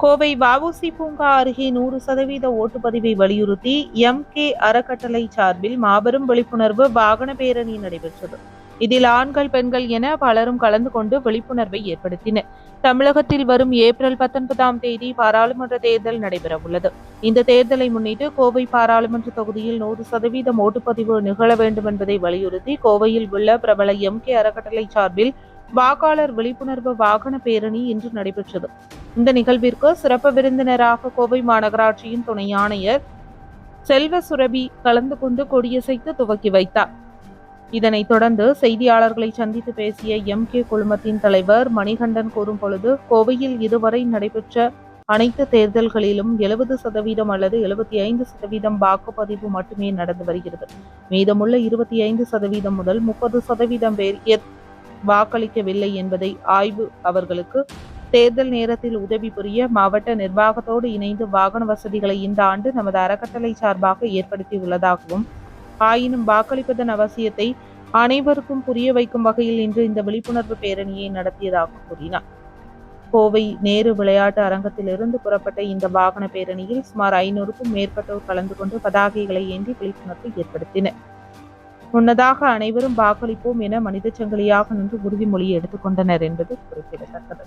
கோவை வவுசி பூங்கா அருகே நூறு சதவீத ஓட்டுப்பதிவை வலியுறுத்தி எம் கே அறக்கட்டளை சார்பில் மாபெரும் விழிப்புணர்வு வாகன பேரணி நடைபெற்றது. இதில் ஆண்கள் பெண்கள் என பலரும் கலந்து கொண்டு விழிப்புணர்வை ஏற்படுத்தினர். தமிழகத்தில் வரும் ஏப்ரல் பத்தொன்பதாம் தேதி பாராளுமன்ற தேர்தல் நடைபெறவுள்ளது இந்த தேர்தலை முன்னிட்டு கோவை பாராளுமன்ற தொகுதியில் நூறு சதவீதம் ஓட்டுப்பதிவு நிகழ வேண்டும் என்பதை வலியுறுத்தி கோவையில் உள்ள பிரபல எம் கே அறக்கட்டளை சார்பில் வாக்காளர் விழிப்புணர்வு வாகன பேரணி இன்று நடைபெற்றது. இந்த நிகழ்விற்கு சிறப்பு விருந்தினராக கோவை மாநகராட்சியின் துணை ஆணையர் செல்வ சுரபி கலந்து கொண்டு கொடியசைத்து துவக்கி வைத்தார். இதனைத் தொடர்ந்து செய்தியாளர்களை சந்தித்து பேசிய எம். கே. குழுமத்தின் தலைவர் மணிகண்டன் கூறும் பொழுது கோவையில் இதுவரை நடைபெற்ற அனைத்து தேர்தல்களிலும் எழுபது சதவீதம் அல்லது எழுபத்தி ஐந்து சதவீதம் வாக்குப்பதிவு மட்டுமே நடந்து வருகிறது. மீதமுள்ள இருபத்தி ஐந்து சதவீதம் முதல் முப்பது சதவீதம் பேர் எத் வாக்களிக்கவில்லை என்பதை ஆய்வு அவர்களுக்கு தேர்தல் நேரத்தில் உதவி புரிய மாவட்ட நிர்வாகத்தோடு இணைந்து வாகன வசதிகளை இந்த ஆண்டு நமது அறக்கட்டளை சார்பாக ஏற்படுத்தியுள்ளதாகவும் ஆயினும் வாக்களிப்பதன் அவசியத்தை அனைவருக்கும் புரிய வைக்கும் வகையில் இன்று இந்த விழிப்புணர்வு பேரணியை நடத்தியதாக கூறினார். கோவை நேரு விளையாட்டு அரங்கத்திலிருந்து புறப்பட்ட இந்த வாகன பேரணியில் சுமார் ஐநூறுக்கும் மேற்பட்டோர் கலந்து கொண்டு பதாகைகளை ஏந்தி விழிப்புணர்வு ஏற்படுத்தினர். முன்னதாக அனைவரும் வாக்களிப்போம் என மனித சங்கிலியாக நின்று உறுதிமொழி எடுத்துக்கொண்டனர் என்பது குறிப்பிடத்தக்கது.